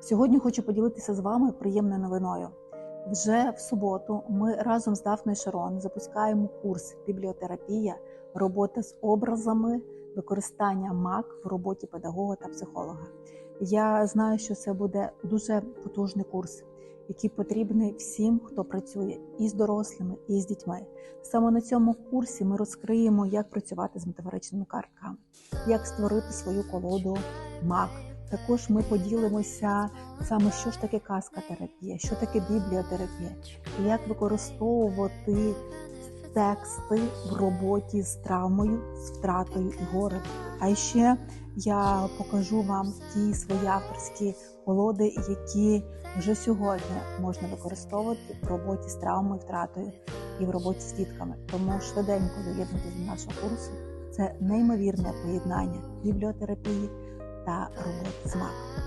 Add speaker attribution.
Speaker 1: Сьогодні хочу поділитися з вами приємною новиною. Вже в суботу ми разом з Дафною Шарон запускаємо курс бібліотерапія, робота з образами, використання МАК в роботі педагога та психолога. Я знаю, що це буде дуже потужний курс, який потрібний всім, хто працює і з дорослими, і з дітьми. Саме на цьому курсі ми розкриємо, як працювати з метафоричними картками, як створити свою колоду МАК. Також ми поділимося саме, що ж таке казка-терапія, що таке бібліотерапія, і як використовувати тексти в роботі з травмою, з втратою і горем. А ще я покажу вам ті свої авторські колоди, які вже сьогодні можна використовувати в роботі з травмою, втратою і в роботі з дітками. Тому швиденько доєднуйтесь до нашого курсу. Це неймовірне поєднання бібліотерапії та роботи з маком.